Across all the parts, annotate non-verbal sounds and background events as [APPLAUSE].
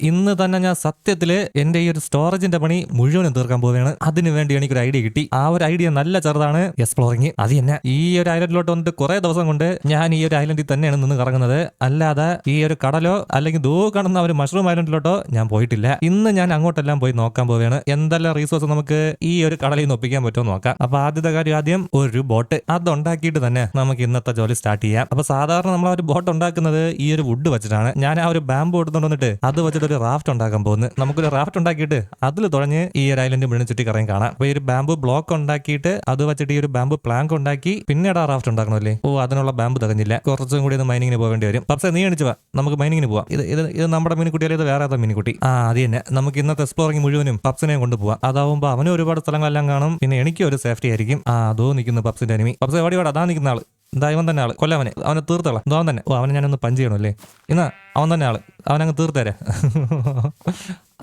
ഇന്ന് തന്നെ ഞാൻ സത്യത്തിൽ എന്റെ ഈ ഒരു സ്റ്റോറേജിന്റെ പണി മുഴുവനും തീർക്കാൻ പോവുകയാണ്. അതിനു വേണ്ടി എനിക്കൊരു ഐഡിയ കിട്ടി. ആ ഒരു ഐഡിയ നല്ല ചെറുതാണ്. എക്സ്പ്ലോറിങ് അത് തന്നെ. ഈ ഒരു ഐലൻഡിലോട്ട് വന്നിട്ട് കുറെ ദിവസം കൊണ്ട് ഞാൻ ഈ ഒരു ഐലൻഡിൽ തന്നെയാണ് നിന്ന് കറങ്ങുന്നത്. അല്ലാതെ ഈ ഒരു കടലോ അല്ലെങ്കിൽ ദൂ കാണുന്ന ഒരു മഷ്റൂം ഐലൻഡിലോട്ടോ ഞാൻ പോയിട്ടില്ല. ഇന്ന് ഞാൻ അങ്ങോട്ടെല്ലാം പോയി നോക്കാൻ പോവുകയാണ്. എന്തെല്ലാം റീസോഴ്സ് നമുക്ക് ഈ ഒരു കടലിൽ നിന്ന് ഒപ്പിക്കാൻ പറ്റുമോ നോക്കാം. അപ്പൊ ആദ്യത്തെ കാര്യം ആദ്യം ഒരു ബോട്ട് അത് ഉണ്ടാക്കിയിട്ട് തന്നെ നമുക്ക് ഇന്നത്തെ ജോലി സ്റ്റാർട്ട് ചെയ്യാം. അപ്പൊ സാധാരണ നമ്മൾ ആ ഒരു ബോട്ട് ഉണ്ടാക്കുന്നത് ഈ ഒരു വുഡ് വെച്ചിട്ടാണ്. ഞാൻ ആ ഒരു ബാമ്പ് എടുത്തുകൊണ്ട് വന്നിട്ട് അത് വെച്ചിട്ട് ഒരു റാഫ്റ്റ് ഉണ്ടാക്കാൻ പോകുന്നത് നമുക്കൊരു റാഫ്റ്റ് ഉണ്ടാക്കിയിട്ട് അതിൽ തുഴഞ്ഞ് ഈ ഒരു ഐലൻഡ് മുഴുവൻ ചുറ്റി കറങ്ങി കാണാം. അപ്പൊ ഈ ഒരു ബാമ്പു ബ്ലോക്ക് ഉണ്ടാക്കിയിട്ട് അത് വെച്ചിട്ട് ഈ ഒരു ബാമ്പു പ്ലാങ്ക് ഉണ്ടാക്കി പിന്നീട് ആ റാഫ്റ്റ് ഉണ്ടാക്കണമല്ലേ ഓ അതിനുള്ള ബാമ്പ് തികഞ്ഞില്ല. കുറച്ചും കൂടി ഒന്ന് മൈനിങ്ങിന് പോകേണ്ടി വരും. പക്ഷേ നീ എണിച്ചു നമുക്ക് മൈനിങ്ങിന് പോവാം. ഇത് ഇത് ഇത് നമ്മുടെ മീൻകുട്ടി അല്ലെങ്കിൽ വേറെ ഏതാ മീൻകുട്ടി. ആ അത് തന്നെ. നമുക്ക് ഇന്നത്തെ എക്സ്പ്ലോറിംഗ് മുഴുവനും പപ്സിനെ കൊണ്ടുപോകാം അതാവുമ്പോൾ അവനും ഒരുപാട് സ്ഥലങ്ങളെല്ലാം കാണും. പിന്നെ എനിക്ക് ഒരു സേഫ്റ്റി ആയിരിക്കും. ആ അതോ നിൽക്കുന്നു പപ്സിന്റെ അനിമി പപ്സ് എവിടെ വേടാ? അതാ നിൽക്കുന്ന ആൾ. എന്താ ഇവൻ തന്നെ ആൾ. കൊല്ലവനെ അവനെ. തീർത്തോളാം. ഇതോ അവൻ തന്നെ. ഓ അവനെ ഞാനൊന്ന് പഞ്ച് ചെയ്യണമല്ലേ എന്നാ അവൻ തന്നെ ആൾ. അവനങ്ങ് തീർത്തേരെ. [LAUGHS]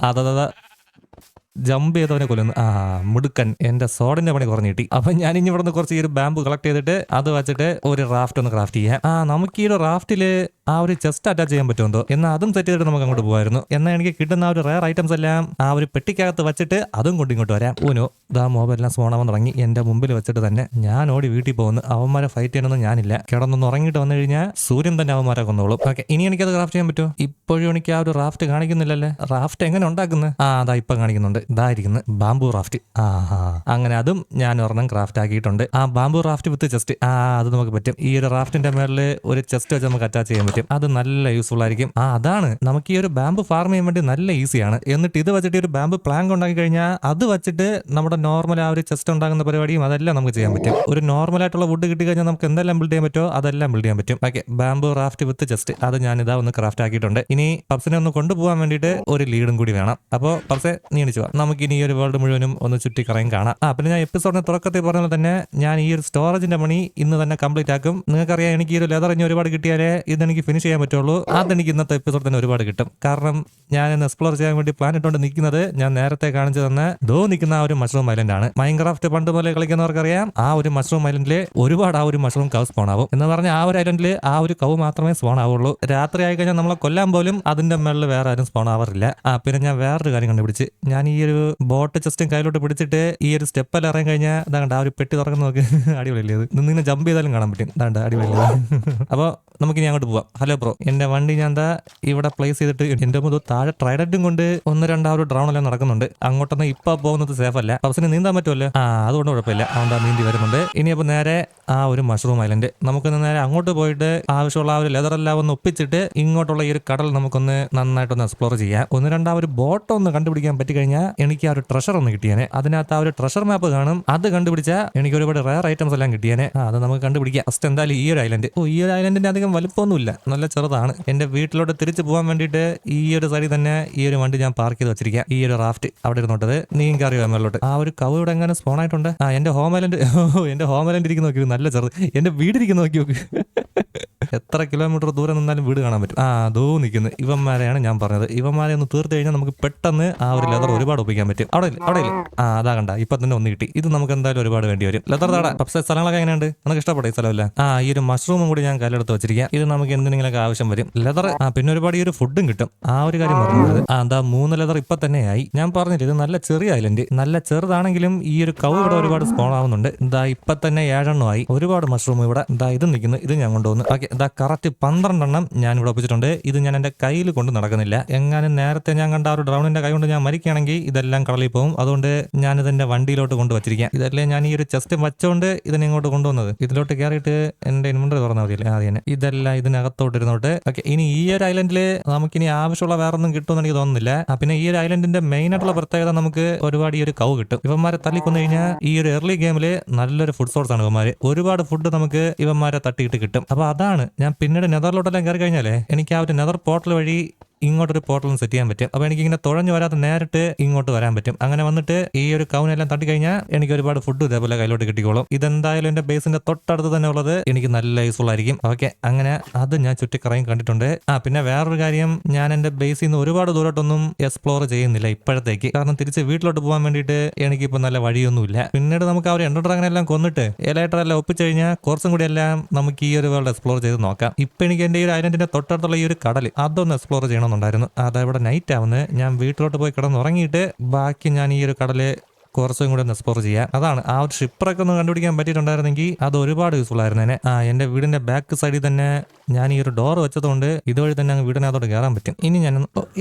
അതാ ജമ്പ് ചെയ്തവനെ കൊല്ലുന്നു. ആ മുടുക്കൻ. എന്റെ സോഡിന്റെ പണി കുറഞ്ഞു കിട്ടി. അപ്പൊ ഞാൻ ഇനി ഇവിടുന്ന് കുറച്ച് ഈ ഒരു ബാമ്പ് കളക്ട് ചെയ്തിട്ട് അത് വെച്ചിട്ട് ഒരു റാഫ്റ്റ് ഒന്ന് ക്രാഫ്റ്റ് ചെയ്യാം. ആ നമുക്ക് ഈ ഒരു റാഫ്റ്റിൽ ആ ഒരു ചെസ്റ്റ് അറ്റാച്ച് ചെയ്യാൻ പറ്റുമോ എന്നാൽ അതും സെറ്റ് ചെയ്തിട്ട് നമുക്ക് അങ്ങോട്ട് പോകുമായിരുന്നു എന്നാൽ എനിക്ക് കിട്ടുന്ന ആ ഒരു റയർ ഐറ്റംസ് എല്ലാം ആ ഒരു പെട്ടിക്കകത്ത് വെച്ചിട്ട് അതും കൊണ്ട് ഇങ്ങോട്ട് വരാം. ഊനോ ദാ മൊബൈലെല്ലാം സ്മോണാവാൻ തുടങ്ങി. എന്റെ മുമ്പിൽ വെച്ചിട്ട് തന്നെ ഞാൻ ഓടി വീട്ടിൽ പോകുന്നു. അവന്മാരെ ഫൈറ്റ് ചെയ്യണമെന്ന് ഞാനില്ല. കിടന്നൊന്ന് ഉറങ്ങിയിട്ട് വന്നു കഴിഞ്ഞാൽ സൂര്യൻ തന്നെ അവന്മാരെ കൊന്നോളും. ഓക്കെ ഇനി എനിക്കത് ക്രാഫ്റ്റ് ചെയ്യാൻ പറ്റുമോ? ഇപ്പോഴും എനിക്ക് ആ ഒരു റാഫ്റ്റ് കാണിക്കുന്നില്ലല്ലേ? റാഫ്റ്റ് എങ്ങനെ ഉണ്ടാക്കുന്നത് ആ അതാ ഇപ്പം കാണിക്കുന്നുണ്ട്. ഇതാ ഇരിക്കുന്നു. ബാംബു റാഫ്റ്റ് ആ അങ്ങനെ അതും ഞാൻ ഒരെണ്ണം ക്രാഫ്റ്റ് ആക്കിയിട്ടുണ്ട്. ആ ബാംബു റാഫ്റ്റ് വിത്ത് ചെസ്റ്റ് ആ അത് നമുക്ക് പറ്റും. ഈ ഒരു റാഫ്റ്റിന്റെ മേളിൽ ഒരു ചെസ്റ്റ് വെച്ച് നമുക്ക് അറ്റാച്ച് ചെയ്യാൻ അത് നല്ല യൂസ്ഫുൾ ആയിരിക്കും. ആ അതാണ്. നമുക്ക് ഈ ഒരു ബാമ്പ് ഫാർം ചെയ്യാൻ വേണ്ടി നല്ല ഈസിയാണ് എന്നിട്ട് ഇത് വെച്ചിട്ട് ഒരു ബാമ്പ് പ്ലാങ്ക് ഉണ്ടാക്കി കഴിഞ്ഞാൽ അത് വെച്ചിട്ട് നമ്മുടെ നോർമൽ ആ ഒരു ചെസ്റ്റ് ഉണ്ടാകുന്ന പരിപാടിയും അതെല്ലാം നമുക്ക് ചെയ്യാൻ പറ്റും. ഒരു നോർമൽ ആയിട്ടുള്ള വുഡ് കിട്ടി കഴിഞ്ഞാൽ നമുക്ക് എന്തെല്ലാം ബിൽഡ് ചെയ്യാൻ പറ്റുമോ അതെല്ലാം ബിൽഡ് ചെയ്യാൻ പറ്റും. Okay bamboo raft with chest അത് ഞാൻ ഇതാ ഒന്ന് ക്രാഫ്റ്റ് ആക്കിയിട്ടുണ്ട്. ഇനി പബ്സിനെ ഒന്ന് കൊണ്ടുപോകാൻ വേണ്ടിയിട്ട് ഒരു ലീഡും കൂടി വേണം. അപ്പോൾ പബ്സെ നീ എണിച്ചു. നമുക്ക് ഇനി ഈ ഒരു വേൾഡ് മുഴുവനും ഒന്ന് ചുറ്റി കറയും കാണാം. ആ പിന്നെ ഞാൻ എപ്പിസോഡിന് തുടക്കത്തിൽ പറഞ്ഞാൽ തന്നെ ഞാൻ ഈ ഒരു സ്റ്റോറേജിന്റെ പണി ഇന്ന് തന്നെ കംപ്ലീറ്റ് ആക്കും. നിങ്ങൾക്കറിയാം എനിക്ക് ഈ ഒരു ലെതർ ഇനി ഒരുപാട് കിട്ടിയാലേ ഇതെനിക്ക് ഫിനിഷ് ചെയ്യാൻ പറ്റുള്ളൂ. അതെനിക്ക് ഇന്നത്തെ എപ്പിസോഡ് തന്നെ ഒരുപാട് കിട്ടും. കാരണം ഞാൻ ഇന്ന് എക്സ്പ്ലോർ ചെയ്യാൻ വേണ്ടി പ്ലാൻ ഇട്ടുകൊണ്ട് നിൽക്കുന്നത് ഞാൻ നേരത്തെ കാണിച്ചു തന്ന ദോ നിൽക്കുന്ന ആ ഒരു മഷ്റൂം ഐലൻഡ് ആണ്. മൈൻക്രാഫ്റ്റ് പണ്ട് പോലെ കളിക്കുന്നവർക്കറിയാം. ആ ഒരു മഷ്റൂം ഐലൻഡിലെ ഒരുപാട് ആ ഒരു മഷ്റൂം കവ് സ്പോൺ ആവും. എന്ന് പറഞ്ഞാൽ ആ ഒരു ഐലൻഡിൽ ആ ഒരു കവ് മാത്രമേ സ്പോൺ ആവുള്ളൂ. രാത്രി ആയി കഴിഞ്ഞാൽ നമ്മളെ കൊല്ലാൻ പോലും അതിന്റെ മേളിൽ വേറെ ആരും സ്പോൺ ആവാറില്ല. ആ പിന്നെ ഞാൻ വേറൊരു കാര്യം കണ്ടുപിടിച്ച്. ഞാൻ ഈ ഒരു ബോട്ട് ചെസ്റ്റും കയ്യിലോട്ട് പിടിച്ചിട്ട് ഈ ഒരു സ്റ്റെപ്പ് എല്ലാം ഇറങ്ങി കഴിഞ്ഞാൽ ഇതാണ്ട് ആ ഒരു പെട്ടി തുറക്കുന്ന നോക്കി. [LAUGHS] അടിപൊളിയല്ലേ ഇത്. നിന്ന് ജമ്പ് ചെയ്താലും കാണാൻ പറ്റും. ഇതാണ്ട് അടിപൊളിയല്ലേ [LAUGHS] അപ്പോൾ നമുക്ക് ഇനി അങ്ങോട്ട് പോവാം. ഹലോ ബ്രോ എന്റെ വണ്ടി ഞാൻ എന്താ ഇവിടെ പ്ലേസ് ചെയ്തിട്ട് എന്റെ മുതൽ താഴെ ട്രൈഡറ്റും കൊണ്ട് ഒന്ന് രണ്ടാ ഒരു ഡ്രോൺ എല്ലാം നടക്കുന്നുണ്ട്. അങ്ങോട്ടൊന്നും ഇപ്പൊ പോകുന്നത് സേഫ് അല്ല. പബ്സിന് നീന്താൻ പറ്റുമല്ലോ? ആ അതുകൊണ്ട് കുഴപ്പമില്ല. അതുകൊണ്ട് നീന്തി വരുന്നുണ്ട്. ഇനി അപ്പൊ നേരെ ആ ഒരു മഷ്റൂം ഐലൻഡ് നമുക്കൊന്ന് നേരെ അങ്ങോട്ട് പോയിട്ട് ആവശ്യമുള്ള ആ ഒരു ലെതർ എല്ലാം ഒന്ന് ഒപ്പിച്ചിട്ട് ഇങ്ങോട്ടുള്ള ഈ ഒരു കടൽ നമുക്കൊന്ന് നന്നായിട്ടൊന്ന് എക്സ്പ്ലോർ ചെയ്യാം. ഒന്ന് രണ്ടാ ഒരു ബോട്ട് ഒന്ന് കണ്ടുപിടിക്കാൻ പറ്റി കഴിഞ്ഞാൽ എനിക്ക് ആ ഒരു ട്രഷർ ഒന്ന് കിട്ടിയേനെ. അതിനകത്ത് ആ ഒരു ട്രഷർ മാപ്പ് കാണും. അത് കണ്ടുപിടിച്ചാൽ എനിക്ക് ഒരുപാട് റയർ ഐറ്റംസ് എല്ലാം കിട്ടിയേനെ. അത് നമുക്ക് കണ്ടുപിടിക്കാം. ഫസ്റ്റ് എന്തായാലും ഈ ഒരു ഐലൻഡ് ഓ ഈ ഒരു ഐലൻഡിന്റെ അധികം വലുപ്പമൊന്നുമില്ല. നല്ല ചെറുതാണ്. എന്റെ വീട്ടിലോട്ട് തിരിച്ചു പോകാൻ വേണ്ടിയിട്ട് ഈ ഒരു സൈഡിൽ തന്നെ ഈ ഒരു വണ്ടി ഞാൻ പാർക്ക് ചെയ്ത് വെച്ചിരിക്കാം ഈ ഒരു റാഫ്റ്റ് അവിടെ ഇരുന്നോട്ടത്. നീ എനിക്ക് അറിയാം മേളിലോട്ട്. ആ ഒരു കവ് ഇവിടെ എങ്ങനെ സ്പോൺ ആയിട്ടുണ്ട്. ആ എന്റെ ഹോം ഐലൻഡ് എന്റെ ഹോം ഐലൻഡ് ഇരിക്കുന്ന നോക്കി നല്ല ചെറുത്. എന്റെ വീടിരിക്കുന്ന നോക്കി നോക്ക്. [LAUGHS] എത്ര കിലോമീറ്റർ ദൂരെ നിന്നാലും വീട് കാണാൻ പറ്റും. ആ അതോ നിൽക്കുന്നു ഇവന്മാരെയാണ് ഞാൻ പറഞ്ഞത്. ഇവന്മാരെ ഒന്ന് തീർത്തു കഴിഞ്ഞാൽ നമുക്ക് പെട്ടെന്ന് ആ ഒരു ലെതർ ഒരുപാട് ഒപ്പിക്കാൻ പറ്റും. അവിടെ ഇല്ല അവിടെ ഇല്ല. ആ അതാ കണ്ട. ഇപ്പൊ തന്നെ ഒന്ന് കിട്ടി. ഇത് നമുക്ക് എന്തായാലും ഒരുപാട് വേണ്ടി വരും. ലെതർ താടാ. പക്ഷേ സ്ഥലങ്ങളൊക്കെ എങ്ങനെയുണ്ട്? നമുക്ക് ഇഷ്ടപ്പെട്ട ഈ സ്ഥലമല്ല? ആ ഈ ഒരു മഷ്റൂമും കൂടി ഞാൻ കല്ലെടുത്ത് വെച്ചിരിക്കാം. ഇത് നമുക്ക് എന്തെങ്കിലുമൊക്കെ ആവശ്യം വരും. ലെതർ ആ പിന്നെ ഒരുപാട് ഈ ഒരു ഫുഡും കിട്ടും. ആ ഒരു കാര്യം പറഞ്ഞത്. ആ എന്താ മൂന്ന് ലെതർ ഇപ്പൊ തന്നെ ആയി ഞാൻ പറഞ്ഞില്ല ഇത് നല്ല ചെറിയ ഐലൻഡ്. നല്ല ചെറുതാണെങ്കിലും ഈ ഒരു കവ് ഇവിടെ ഒരുപാട് സ്പോൺ ആവുന്നുണ്ട്. ഇതാ ഇപ്പൊ തന്നെ ഏഴെണ്ണമായി. ഒരുപാട് മഷ്റൂം ഇവിടെ. ഇതാ ഇത് നിൽക്കുന്നു ഇത് ഞാൻ കൊണ്ടുവന്നു. ഓക്കെ ഇതാ കറക്റ്റ് പന്ത്രണ്ടെണ്ണം ഞാൻ ഇവിടെ ഒപ്പിച്ചിട്ടുണ്ട്. ഇത് ഞാൻ എന്റെ കയ്യിൽ കൊണ്ട് നടക്കുന്നില്ല. എങ്ങാനും നേരത്തെ ഞാൻ കണ്ട ആ ഒരു ഡ്രൗണിന്റെ കൈ കൊണ്ട് ഞാൻ മരിക്കുകയാണെങ്കിൽ ഇതെല്ലാം കടലിൽ പോകും. അതുകൊണ്ട് ഞാൻ എന്റെ വണ്ടിയിലോട്ട് കൊണ്ട് വച്ചിരിക്കാം ഇതല്ലേ ഞാൻ ഈ ഒരു ചെസ്റ്റ് വച്ചുകൊണ്ട് ഇതിനെ ഇങ്ങോട്ട് കൊണ്ടുവന്നത്. ഇതിലോട്ട് കയറിയിട്ട് എന്റെ ഇൻവെന്ററി തുറന്നാൽ മതിയല്ലേ? ആദ്യം തന്നെ ഇതെല്ലാം ഇതിനകത്തോട്ട് ഇരുന്നോട്ട് ഓക്കെ ഇനി ഈ ഒരു ഐലൻഡിൽ നമുക്കിനി ആവശ്യമുള്ള വേറെ ഒന്നും കിട്ടുമെന്ന് എനിക്ക് തോന്നുന്നില്ല. പിന്നെ ഈ ഒരു ഐലൻഡിന്റെ മെയിൻ ആയിട്ടുള്ള പ്രത്യേകത നമുക്ക് ഒരുപാട് ഈ ഒരു കവ് കിട്ടും. ഇവന്മാരെ തള്ളിക്കൊന്നു കഴിഞ്ഞാൽ ഈ ഒരു എർലി ഗെയിമിൽ നല്ലൊരു ഫുഡ് സോഴ്സ് ആണ് ഇവന്മാര്. ഒരുപാട് ഫുഡ് നമുക്ക് ഇവന്മാരെ തട്ടിയിട്ട് കിട്ടും. അപ്പൊ അതാണ് ഞാൻ പിന്നീട് നെതറിലോട്ടെല്ലാം കയറി കഴിഞ്ഞാലേ എനിക്ക് ആ ഒരു നെതർ പോർട്ടൽ വഴി ഇങ്ങോട്ടൊരു പോർട്ടലും സെറ്റ് ചെയ്യാൻ പറ്റും. അപ്പോൾ എനിക്ക് ഇങ്ങനെ തുഴഞ്ഞു വരാതെ നേരിട്ട് ഇങ്ങോട്ട് വരാൻ പറ്റും. അങ്ങനെ വന്നിട്ട് ഈ ഒരു കൗനെല്ലാം തട്ടി കഴിഞ്ഞാൽ എനിക്ക് ഒരുപാട് ഫുഡ് ഇതേപോലെ കയ്യിലോട്ട് കിട്ടിക്കോളും. ഇതെന്തായാലും എന്റെ ബേസിന്റെ തൊട്ടടുത്ത് തന്നെ ഉള്ളത് എനിക്ക് നല്ല യൂസ്ഫുൾ ആയിരിക്കും. ഓക്കെ അങ്ങനെ അത് ഞാൻ ചുറ്റിക്കറങ്ങി കണ്ടിട്ടുണ്ട്. ആ പിന്നെ വേറൊരു കാര്യം ഞാൻ എന്റെ ബേസിൽ നിന്ന് ഒരുപാട് ദൂരോട്ടൊന്നും എക്സ്പ്ലോർ ചെയ്യുന്നില്ല ഇപ്പോഴത്തേക്ക്. കാരണം തിരിച്ച് വീട്ടിലോട്ട് പോകാൻ വേണ്ടിയിട്ട് എനിക്കിപ്പോ നല്ല വഴിയൊന്നുമില്ല. പിന്നീട് നമുക്ക് അവർ എൻഡർ ഡ്രാഗൺ എല്ലാം കൊന്നിട്ട് എല്ലാം ഒപ്പിച്ചു കഴിഞ്ഞാൽ കുറച്ചും കൂടി എല്ലാം നമുക്ക് ഈ ഒരു വേൾഡ് എക്സ്പ്ലോർ ചെയ്ത് നോക്കാം. ഇപ്പൊ എനിക്ക് എന്റെ ഈ ഒരു ഐലൻഡിന്റെ തൊട്ടടുത്തുള്ള ഈ ഒരു കടൽ അതൊന്ന് എക്സ്പ്ലോർ ചെയ്യണം. ചെയ്യണമെന്നുണ്ടായിരുന്നു അതവിടെ നൈറ്റ് ആവുന്നത് ഞാൻ വീട്ടിലോട്ട് പോയി കിടന്നുറങ്ങിയിട്ട് ബാക്കി ഞാൻ ഈ ഒരു കടൽ കുറച്ചും കൂടെ ഒന്ന് എക്സ്പ്ലോർ ചെയ്യാം. അതാണ് ആ ഒരു ഷിപ്പറൊക്കെ ഒന്ന് കണ്ടുപിടിക്കാൻ പറ്റിയിട്ടുണ്ടായിരുന്നെങ്കിൽ അത് ഒരുപാട് യൂസ്ഫുൾ ആയിരുന്നു ആയിരുന്നേനെ. ആ എന്റെ വീടിന്റെ ബാക്ക് സൈഡിൽ തന്നെ ഞാൻ ഈ ഒരു ഡോർ വെച്ചതുകൊണ്ട് ഇതുവഴി തന്നെ അങ്ങ് വീടിനകത്തോട്ട് കയറാൻ പറ്റും. ഇനി ഞാൻ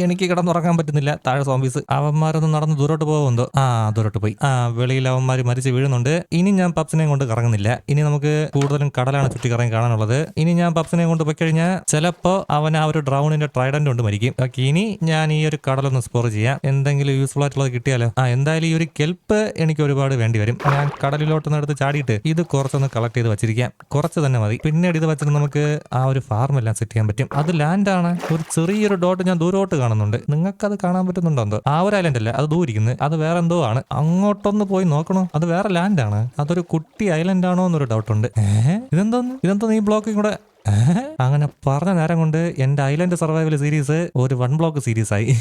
എനിക്ക് കിടന്നുറങ്ങാൻ പറ്റുന്നില്ല. താഴെ സോംബീസ് അവന്മാരൊന്നും നടന്ന് ദൂരോട്ട് പോകുന്നുണ്ടോ. ആ ദൂരോട്ട് പോയി. ആ വെളിയിൽ അവന്മാർ മരിച്ച് വീഴുന്നുണ്ട്. ഇനി ഞാൻ പപ്സിനെ കൊണ്ട് കറങ്ങുന്നില്ല. ഇനി നമുക്ക് കൂടുതലും കടലാണ് ചുറ്റി കറങ്ങി കാണാനുള്ളത്. ഇനി ഞാൻ പപ്സിനെ കൊണ്ട് പോയി കഴിഞ്ഞാൽ ചിലപ്പോൾ അവൻ ആ ഒരു ഡ്രൗണിന്റെ ട്രൈഡന്റ് കൊണ്ട് മരിക്കും. ഇനി ഞാൻ ഈ ഒരു കടലൊന്ന് സ്പോർ ചെയ്യാം. എന്തെങ്കിലും യൂസ്ഫുൾ ആയിട്ടുള്ളത് കിട്ടിയാലോ? ആ എന്തായാലും ഈ ഒരു കെൽപ്പ് എനിക്ക് ഒരുപാട് വേണ്ടി വരും. ഞാൻ കടലിലോട്ടൊന്ന് നടത്ത് ചാടിയിട്ട് ഇത് കുറച്ചൊന്ന് കളക്ട് ചെയ്ത് വെച്ചിരിക്കാം. കുറച്ച് തന്നെ മതി. പിന്നീട് ഇത് വെച്ചിട്ട് നമുക്ക് ആ ഒരു ഫാർം എല്ലാം സെറ്റ് ചെയ്യാൻ പറ്റും. അത് ലാൻഡ് ആണ്. ഒരു ചെറിയൊരു ഡോട്ട് ഞാൻ ദൂരോട്ട് കാണുന്നുണ്ട്. നിങ്ങൾക്ക് അത് കാണാൻ പറ്റുന്നുണ്ടോ എന്തോ? ആ ഒരു ഐലൻഡ് അല്ല. അത് ദൂരിക്കുന്നത് അത് വേറെ എന്തോ ആണ്. അങ്ങോട്ടൊന്ന് പോയി നോക്കണോ? അത് വേറെ ലാൻഡാണ് അതൊരു കുട്ടി ഐലൻഡ് ആണോ എന്നൊരു ഡൗട്ട് ഉണ്ട്. ഏഹ് ഇതെന്തോന്ന്? ഇതെന്തോന്ന് ഈ ബ്ലോക്കിൽ കൂടെ? അങ്ങനെ പറഞ്ഞ നേരം കൊണ്ട് എന്റെ ഐലൻഡ് സർവൈവൽ സീരീസ് ഒരു വൺ ബ്ലോക്ക് സീരീസ് ആയി.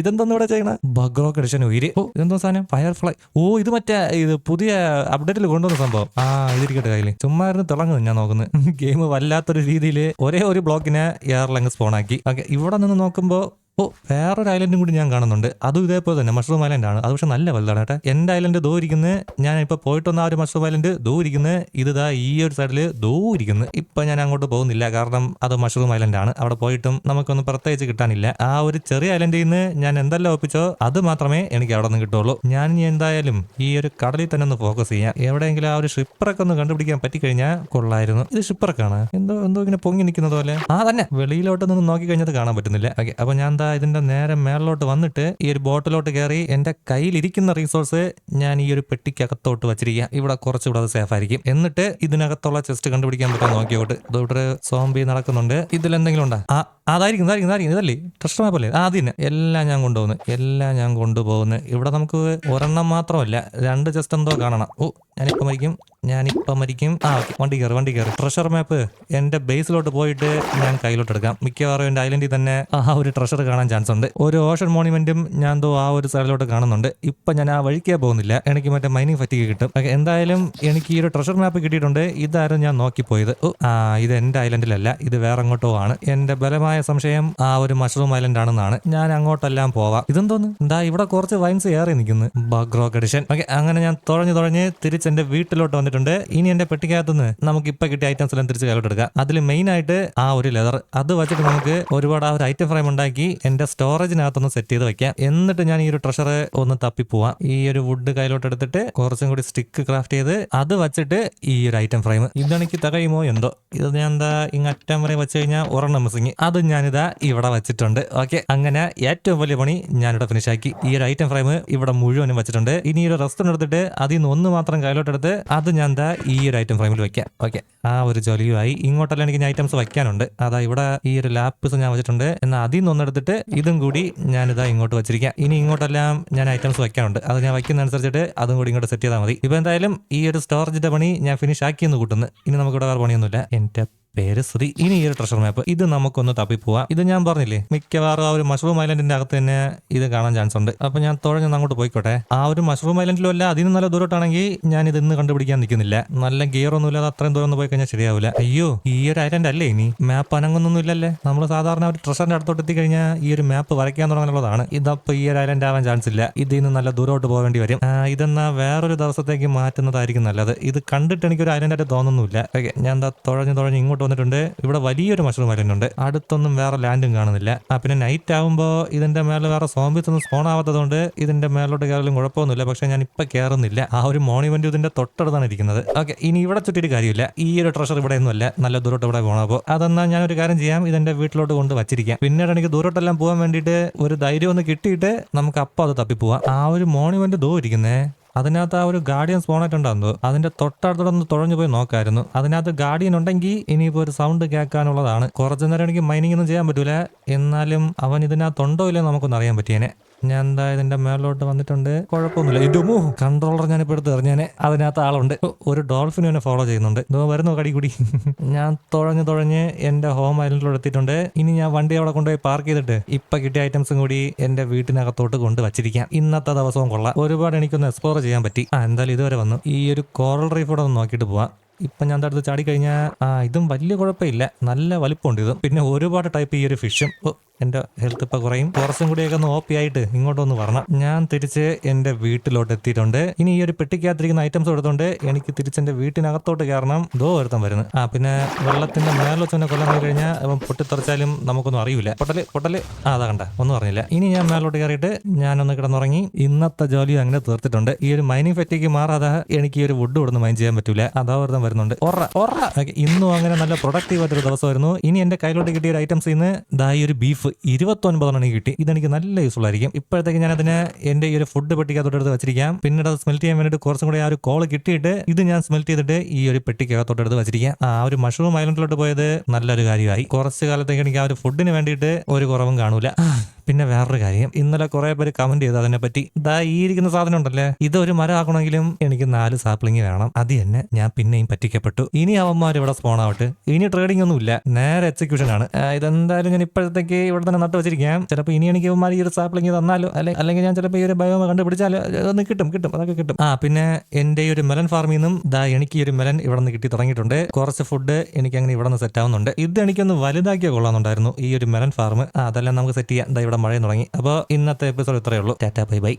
ഇതെന്തോന്ന് ഇവിടെ ചെയ്യണ? ബഗ്രോ എഡിഷൻ ഉയര്. ഓ ഇതെന്തോ സാധനം? ഫയർഫ്ലൈ ഓ ഇത് മറ്റേ ഇത് പുതിയ അപ്ഡേറ്റിൽ കൊണ്ടുവന്ന സംഭവം. ആ ഇതിരിക്കട്ടെ കയ്യിൽ ചുമ്മാ ഇരുന്ന് തിളങ്ങുന്നു ഞാൻ നോക്കുന്നത് ഗെയിം [LAUGHS] വല്ലാത്തൊരു രീതിയിൽ ഒരേ ഒരു ബ്ലോക്കിനെ എയർലങ്ങ് സ്പോൺ ആക്കി. ഓക്കെ ഇവിടെ നിന്ന് നോക്കുമ്പോൾ ഓ വേറൊരു ഐലൻഡും കൂടി ഞാൻ കാണുന്നുണ്ട്. അതും ഇതേപോലെ തന്നെ മഷ്റൂം ഐലൻഡ് ആണ്. അത് പക്ഷെ നല്ല വലുതാണ് കേട്ടോ. എന്റെ ഐലൻഡ് ദോ ഇരിക്കുന്നത് ഞാൻ ഇപ്പോൾ പോയിട്ട് വന്ന ആ ഒരു മഷ്റൂം ഐലൻഡ് ദോ ഇരിക്കുന്നത് ഇത് ഈ ഒരു സൈഡിൽ ദോ ഇരിക്കുന്നത് ഇപ്പം ഞാൻ അങ്ങോട്ട് പോകുന്നില്ല കാരണം അത് മഷ്റൂം ഐലൻഡ് ആണ്. അവിടെ പോയിട്ടും നമുക്കൊന്നും പ്രത്യേകിച്ച് കിട്ടാനില്ല. ആ ഒരു ചെറിയ ഐലൻഡിൽ നിന്ന് ഞാൻ എന്തെല്ലാം ഒപ്പിച്ചോ അത് മാത്രമേ എനിക്ക് അവിടെ നിന്ന് കിട്ടുള്ളൂ. ഞാൻ ഇനി എന്തായാലും ഈ ഒരു കടലിൽ തന്നെ ഒന്ന് ഫോക്കസ് ചെയ്യാം. എവിടെയെങ്കിലും ആ ഒരു ഷിപ്പറൊക്കെ ഒന്ന് കണ്ടുപിടിക്കാൻ പറ്റിക്കഴിഞ്ഞാൽ കൊള്ളായിരുന്നു. ഇത് ഷിപ്പറൊക്കെയാണ് എന്തോ എന്തോ ഇങ്ങനെ പൊങ്ങി നിൽക്കുന്നത് പോലെ. ആ തന്നെ. വെളിയിലോട്ട് നിന്ന് നോക്കി കഴിഞ്ഞത് കാണാൻ പറ്റുന്നില്ല. ഓക്കെ അപ്പോൾ ഞാൻ എന്താ ഇതിന്റെ നേരെ മേളിലോട്ട് വന്നിട്ട് ഈ ഒരു ബോട്ടിലോട്ട് കയറി എന്റെ കയ്യിലിരിക്കുന്ന റീസോഴ്സ് ഞാൻ ഈ ഒരു പെട്ടിക്കകത്തോട്ട് വെച്ചിരിക്കുക. ഇവിടെ കുറച്ചുകൂടെ അത് സേഫ് ആയിരിക്കും. എന്നിട്ട് ഇതിനകത്തുള്ള ചെസ്റ്റ് കണ്ടുപിടിക്കാൻ പറ്റുമോ നോക്കിയോട്ട്. ഇതോട്ട് സോംബി നടക്കുന്നുണ്ട്. ഇതിലെന്തെങ്കിലും ഉണ്ടാ? ആ അതായിരിക്കും ഇതായിരിക്കും ഇതായിരിക്കും ഇതല്ലേ? ട്രസ്റ്റ് പോലെ. അല്ലേ ആ അത് തന്നെ. എല്ലാം ഞാൻ കൊണ്ടുപോകുന്നു. എല്ലാം ഞാൻ കൊണ്ടുപോകുന്നു. ഇവിടെ നമുക്ക് ഒരെണ്ണം മാത്രമല്ല. രണ്ട് ചെസ്റ്റ് എന്തോ കാണണം. ഓ ഞാനിപ്പോ മരിക്കും ഞാനിപ്പോൾ മരിക്കും. ആ ഓക്കെ വണ്ടി കയറി വണ്ടി കയറി. ട്രഷർ മാപ്പ് എന്റെ ബേസിലോട്ട് പോയിട്ട് ഞാൻ കയ്യിലോട്ട് എടുക്കാം മിക്കവാറും എന്റെ ഐലൻഡിൽ തന്നെ ആ ഒരു ട്രഷർ കാണാൻ ചാൻസ് ഉണ്ട്. ഒരു ഓഷൻ മോണിമെന്റും ഞാൻ എന്തോ ആ ഒരു സ്ഥലത്തോട്ട് കാണുന്നുണ്ട്. ഇപ്പം ഞാൻ ആ വഴിക്കേ പോകുന്നില്ല. എനിക്ക് മറ്റേ മൈനിങ് ഫറ്റിക്ക് കിട്ടും. ഓക്കെ എന്തായാലും എനിക്ക് ഈ ഒരു ട്രഷർ മാപ്പ് കിട്ടിയിട്ടുണ്ട്. ഇതായിരുന്നു ഞാൻ നോക്കിപ്പോയത്. ഓ ആ ഇത് എന്റെ ഐലൻഡിലല്ല ഇത് വേറെ അങ്ങോട്ടോ ആണ്. എന്റെ ബലമായ സംശയം ആ ഒരു മഷ്റൂം ഐലൻഡ് ആണെന്നാണ്. ഞാൻ അങ്ങോട്ടെല്ലാം പോവാം. ഇതെന്തോന്ന്? എന്താ ഇവിടെ കുറച്ച് വൈൻസ് ഏറി നിൽക്കുന്നു. ബഗ്രോക്ക് എഡിഷൻ ഓക്കെ അങ്ങനെ ഞാൻ തുഴഞ്ഞു തുഴഞ്ഞ് തിരിച്ച് എന്റെ വീട്ടിലോട്ട് വന്നിട്ടുണ്ട്. ഇനി എന്റെ പെട്ടിക്കകത്തുനിന്ന് നമുക്ക് ഇപ്പൊ കിട്ടിയ ഐറ്റംസ് എല്ലാം തിരിച്ച് കയ്യിലോട്ട് എടുക്കാം. അതിൽ മെയിൻ ആയിട്ട് ആ ഒരു ലെതർ അത് വെച്ചിട്ട് നമുക്ക് ഒരുപാട് ആ ഒരു ഐറ്റം ഫ്രെയിം ഉണ്ടാക്കി എന്റെ സ്റ്റോറേജിനകത്തൊന്ന് സെറ്റ് ചെയ്ത് വെക്കാം. എന്നിട്ട് ഞാൻ ഈ ഒരു ട്രഷർ ഒന്ന് തപ്പി പോവാം. ഈ ഒരു വുഡ് കയ്യിലോട്ട് എടുത്തിട്ട് കുറച്ചും കൂടി സ്റ്റിക്ക് ക്രാഫ്റ്റ് ചെയ്ത് അത് വെച്ചിട്ട് ഈ ഒരു ഐറ്റം ഫ്രെയിം ഇതെനിക്ക് തകയുമോ എന്തോ? ഇത് ഞാൻ എന്താ ഇങ്ങ് അറ്റം വരെ വെച്ച് കഴിഞ്ഞാൽ ഒരെണ്ണം മിസ്സിങ് അത് ഞാനിതാ ഇവിടെ വെച്ചിട്ടുണ്ട്. ഓക്കെ അങ്ങനെ ഏറ്റവും വലിയ പണി ഞാനിവിടെ ഫിനിഷ് ആക്കി. ഈ ഒരു ഐറ്റം ഫ്രെയിം ഇവിടെ മുഴുവനും വെച്ചിട്ടുണ്ട്. ഇനി ഈ ഒരു റെസ്റ്റോറന്റ് എടുത്തിട്ട് അതിൽ നിന്ന് ഒന്ന് മാത്രം കയ്യിലോട്ട് എടുത്ത് അത് ഞാൻ എന്താ ഈ ഒരു ഐറ്റം ഫ്രെയിമിൽ വെക്കാം. ഓക്കെ ആ ഒരു ജോലിയുമായി ഇങ്ങോട്ടെല്ലാം എനിക്ക് ഐറ്റംസ് വെക്കാനുണ്ട് അതാ ഇവിടെ ഈ ഒരു ലാപ്സ് ഞാൻ വെച്ചിട്ടുണ്ട്. എന്നാൽ അതിൽ നിന്ന് ഒന്നെടുത്തിട്ട് ഇതും കൂടി ഞാനിതാ ഇങ്ങോട്ട് വെച്ചിരിക്കാം. ഇനി ഇങ്ങോട്ടെല്ലാം ഞാൻ ഐറ്റംസ് വെക്കാനുണ്ട് അത് ഞാൻ വയ്ക്കുന്ന അനുസരിച്ചിട്ട് അതും കൂടി ഇങ്ങോട്ട് സെറ്റ് ചെയ്താൽ മതി. ഇപ്പൊ എന്തായാലും ഈ ഒരു സ്റ്റോറേജിന്റെ പണി ഞാൻ ഫിനിഷ് ആക്കിയെന്ന് കൂട്ടുന്നു. ഇനി നമുക്ക് ഇവിടെ വേറെ പണിയൊന്നുമില്ല. എന്റെ പേര് ശ്രീ ഇനി ഈ ഒരു ട്രഷർ മാപ്പ് ഇത് നമുക്കൊന്ന് തപ്പി പോവാം ഇത് ഞാൻ പറഞ്ഞില്ലേ മിക്കവാറും ആ ഒരു മഷ്റൂം ഐലൻഡിന്റെ അകത്ത് തന്നെ ഇത് കാണാൻ ചാൻസ് ഉണ്ട്. അപ്പൊ ഞാൻ തുഴഞ്ഞൊന്ന് അങ്ങോട്ട് പോയിക്കോട്ടെ. ആ ഒരു മഷ്റൂം ഐലൻഡിലും അല്ല അതിന് നല്ല ദൂരോട്ടാണെങ്കിൽ ഞാൻ ഇത് ഇന്ന് കണ്ടുപിടിക്കാൻ നിൽക്കുന്നില്ല. നല്ല ഗിയർ ഒന്നും ഇല്ലാതെ അത്രയും ദൂരം പോയി കഴിഞ്ഞാൽ ശരിയാവില്ല അയ്യോ ഈ ഒരു ഐലൻഡ് അല്ലേ ഇനി? മാപ്പ് അനങ്ങുന്നൊന്നും ഇല്ലല്ലേ നമ്മൾ സാധാരണ ഒരു ട്രഷറിന്റെ അടുത്തോട്ട് എത്തിക്കഴിഞ്ഞാൽ ഈ ഒരു മാപ്പ് വരയ്ക്കാൻ തുടങ്ങാനുള്ളതാണ്. ഇതപ്പോ ഈ ഒരു ഐലൻഡ് ആവാൻ ചാൻസ് ഇല്ല. ഇതിൽ നിന്ന് നല്ല ദൂരോട്ട് പോകേണ്ടി വരും. ഇതെന്നാ വേറൊരു ദിവസത്തേക്ക് മാറ്റുന്നതായിരിക്കും നല്ലത്. ഇത് കണ്ടിട്ട് എനിക്ക് ഒരു ഐലൻഡ് ആയിട്ട് തോന്നുന്നില്ല ഓക്കെ ഞാൻ എന്താ തുഴഞ്ഞ് തുഴഞ്ഞ് ഇങ്ങോട്ട് വന്നിട്ടുണ്ട്. ഇവിടെ വലിയൊരു മഷറൂം ഐലൻഡ് അടുത്തൊന്നും വേറെ ലാൻഡും കാണുന്നില്ല. ആ പിന്നെ നൈറ്റ് ആകുമ്പോൾ ഇതിന്റെ മേലെ വേറെ സോംബിസ് ഒന്നും സ്പോൺ ആവാത്തതുകൊണ്ട് ഇതിന്റെ മേലോട്ട് കയറലും കുഴപ്പമൊന്നുമില്ല. പക്ഷെ ഞാൻ ഇപ്പൊ കയറുന്നില്ല ആ ഒരു മോണിമെന്റ് ഇതിന്റെ തൊട്ടടുത്താണ് ഇരിക്കുന്നത്. ഓക്കെ ഇനി ഇവിടെ ചുറ്റിയിട്ട് കാര്യമില്ല. ഈ ഒരു ട്രഷർ ഇവിടെ ഒന്നുമല്ല നല്ല ദൂരോട്ട് ഇവിടെ പോകണം അപ്പോൾ അതെന്നാൽ ഞാൻ ഒരു കാര്യം ചെയ്യാം. ഇതെന്റെ വീട്ടിലോട്ട് കൊണ്ട് വച്ചിരിക്കാം. പിന്നീട് എനിക്ക് ദൂരോട്ടെല്ലാം പോകാൻ വേണ്ടിയിട്ട് ഒരു ധൈര്യം ഒന്ന് കിട്ടിയിട്ട് നമുക്ക് അപ്പം അത് തപ്പിപ്പോവാം. ആ ഒരു മോണിമെന്റ് ദോ ഇരിക്കുന്നേ? അതിനകത്ത് ആ ഒരു ഗാർഡിയൻ സ്പോണായിട്ടുണ്ടാകുന്നു അതിന്റെ തൊട്ടടുത്തോടെ ഒന്ന് തുഴഞ്ഞു പോയി നോക്കായിരുന്നു. അതിനകത്ത് ഗാർഡിയൻ ഉണ്ടെങ്കിൽ ഇനിയിപ്പോ ഒരു സൗണ്ട് കേൾക്കാനുള്ളതാണ്. കുറച്ചു നേരം എനിക്ക് മൈനിങ് ഒന്നും ചെയ്യാൻ പറ്റൂല. എന്നാലും അവൻ ഇതിനകത്തുണ്ടോ ഇല്ലയോ നമുക്കൊന്ന് അറിയാൻ പറ്റിയേനെ. ഞാൻ എന്താ ഇതിന്റെ മേളിലോട്ട് വന്നിട്ടുണ്ട്. കുഴപ്പമൊന്നുമില്ല. ഇതുമോ കൺട്രോളർ ഞാൻ ഇപ്പോൾ എടുത്ത് എറിഞ്ഞാനെ. അതിനകത്ത് ആളുണ്ട്. ഒരു ഡോൾഫിൻ എന്നെ ഫോളോ ചെയ്യുന്നുണ്ട്. ഇതോ വരുന്നു കടി കൂടി. [LAUGHS] ഞാൻ തുഴഞ്ഞു തുഴഞ്ഞ് എന്റെ ഹോം ഐലൻഡിലോട് എത്തിയിട്ടുണ്ട്. ഇനി ഞാൻ വണ്ടി അവിടെ കൊണ്ടുപോയി പാർക്ക് ചെയ്തിട്ട് ഇപ്പൊ കിട്ടിയ ഐറ്റംസും കൂടി എന്റെ വീട്ടിനകത്തോട്ട് കൊണ്ട് വച്ചിരിക്കാം. ഇന്നത്തെ ദിവസവും കൊള്ളാം. ഒരുപാട് എനിക്കൊന്ന് എക്സ്പ്ലോർ ചെയ്യാൻ പറ്റി. ആ എന്തായാലും ഇതുവരെ വന്നു. ഈ ഒരു കോറൽ റീഫ് ഒന്ന് നോക്കിയിട്ട് പോവാം. ഇപ്പം ഞാൻ അടുത്ത് ചാടി കഴിഞ്ഞാൽ ആ ഇതും വലിയ കുഴപ്പമില്ല. നല്ല വലിപ്പമുണ്ട് ഇതും. പിന്നെ ഒരുപാട് ടൈപ്പ് ഈ ഒരു ഫിഷും എന്റെ ഹെൽത്ത് ഇപ്പം കുറയും. കുറച്ചും കൂടിയൊക്കെ ഒന്ന് ഓപ്പി ആയിട്ട് ഇങ്ങോട്ടൊന്ന് വരണം. ഞാൻ തിരിച്ച് എന്റെ വീട്ടിലോട്ട് എത്തിയിട്ടുണ്ട്. ഇനി ഈ ഒരു പെട്ടിക്കകത്തിരിക്കുന്ന ഐറ്റംസ് എടുത്തുകൊണ്ട് എനിക്ക് തിരിച്ച് എന്റെ വീട്ടിനകത്തോട്ട് കയറണം. ദോ ഒരുത്തം വരുന്നത് ആ പിന്നെ വെള്ളത്തിന്റെ മേലെ കൊല്ലം പോയി കഴിഞ്ഞാൽ അവൻ പൊട്ടിത്തെറിച്ചാലും നമുക്കൊന്നും അറിയില്ല പൊട്ടൽ പൊട്ടൽ. ആ അതാ കണ്ട. ഒന്നും അറിഞ്ഞില്ല. ഇനി ഞാൻ മേലോട്ട് കയറിയിട്ട് ഞാനൊന്ന് കിടന്നുറങ്ങി. ഇന്നത്തെ ജോലി അങ്ങനെ തീർത്തിട്ടുണ്ട്. ഈ ഒരു മൈനിങ് ഫെറ്റിക്ക് മാറാതെ എനിക്ക് ഈ ഒരു വുഡ് കൊടുന്ന് മൈൻ ചെയ്യാൻ പറ്റൂല. അതാ ഒരുത്തം വരുന്നുണ്ട്. ഒറ ഒറ. ഇന്നും അങ്ങനെ നല്ല പ്രൊഡക്റ്റീവ് ആയിട്ടൊരു ദിവസമായിരുന്നു. ഇനി എന്റെ കയ്യിലോട്ട് കിട്ടിയ ഒരു ഐറ്റംസ് ഇന്ന് ദാ ഈ ഒരു ബീഫ് ഇരുപത്തൊൻപതെണ്ണം കിട്ടി. ഇതെനിക്ക് നല്ല യൂസ്ഫുൾ ആയിരിക്കും. ഇപ്പോഴത്തേക്ക് ഞാൻ അതിനെ എന്റെ ഈ ഒരു ഫുഡ് പെട്ടിക്കകത്തോട്ട് എടുത്ത് വെച്ചിരിക്കാം. പിന്നീട് അത് സ്മെൽറ്റ് ചെയ്യാൻ വേണ്ടിയിട്ട് കുറച്ചും കൂടി ആ ഒരു കോൾ കിട്ടിയിട്ട് ഇത് ഞാൻ സ്മെൽറ്റ് ചെയ്തിട്ട് ഈ ഒരു പെട്ടിക്കകത്തോട്ട് എടുത്ത് വെച്ചിരിക്കാം. ആ ഒരു മഷ്റൂം ഐലൻഡിലോട്ട് പോയത് നല്ലൊരു കാര്യമായി. കുറച്ച് കാലത്തേക്ക് എനിക്ക് ആ ഒരു ഫുഡിന് വേണ്ടിയിട്ട് ഒരു കുറവും കാണൂല. പിന്നെ വേറൊരു കാര്യം. ഇന്നലെ കുറെ പേര് കമന്റ് ചെയ്തു അതിനെ പറ്റി ദാ ഈ ഇരിക്കുന്ന സാധനം ഉണ്ടല്ലേ? ഇതൊരു മരം ആക്കണമെങ്കിലും എനിക്ക് നാല് സാപ്ലിങ് വേണം. അത് തന്നെ ഞാൻ പിന്നെയും പറ്റിക്കപ്പെട്ടു. ഇനി അവന്മാർ ഇവിടെ സ്പോൺ ആവട്ടെ. ഇനി ട്രേഡിംഗ് ഒന്നും ഇല്ല നേരെ എക്സിക്യൂഷൻ ആണ്. ഇതെന്തായാലും ഞാൻ ഇപ്പോഴത്തേക്ക് ഇവിടെ തന്നെ നട്ടു വെച്ചിരിക്കാം. ചിലപ്പോൾ ഇനി എനിക്ക് അവന്മാർ ഈ ഒരു സാപ്ലിങ് തന്നാലോ? അല്ലെ അല്ലെങ്കിൽ ഞാൻ ചിലപ്പോൾ ഈ ഒരു ബയോമ കണ്ടുപിടിച്ചാലോ? അതൊന്ന് കിട്ടും കിട്ടും അതൊക്കെ കിട്ടും. ആ പിന്നെ എന്റെ ഈ ഒരു മെലൻ ഫാർമിൽ നിന്നും ദാ എനിക്ക് ഈ ഒരു മെലൻ ഇവിടെ നിന്ന് കിട്ടി തുടങ്ങിയിട്ടുണ്ട്. കുറച്ച് ഫുഡ് എനിക്ക് അങ്ങനെ ഇവിടെ നിന്ന് സെറ്റ് ആവുന്നുണ്ട്. ഇത് എനിക്കൊന്ന് വലുതാക്കിയ കൊള്ളാന്നുണ്ടായിരുന്നു ഈ ഒരു മെലൻ ഫാർം അതെല്ലാം നമുക്ക് സെറ്റ് ചെയ്യാം. ദാ ഇവിടെ മഴയും തുടങ്ങി. അപ്പോൾ ഇന്നത്തെ എപ്പിസോഡ് ഇത്രയേ ഉള്ളൂ. Tata bye bye.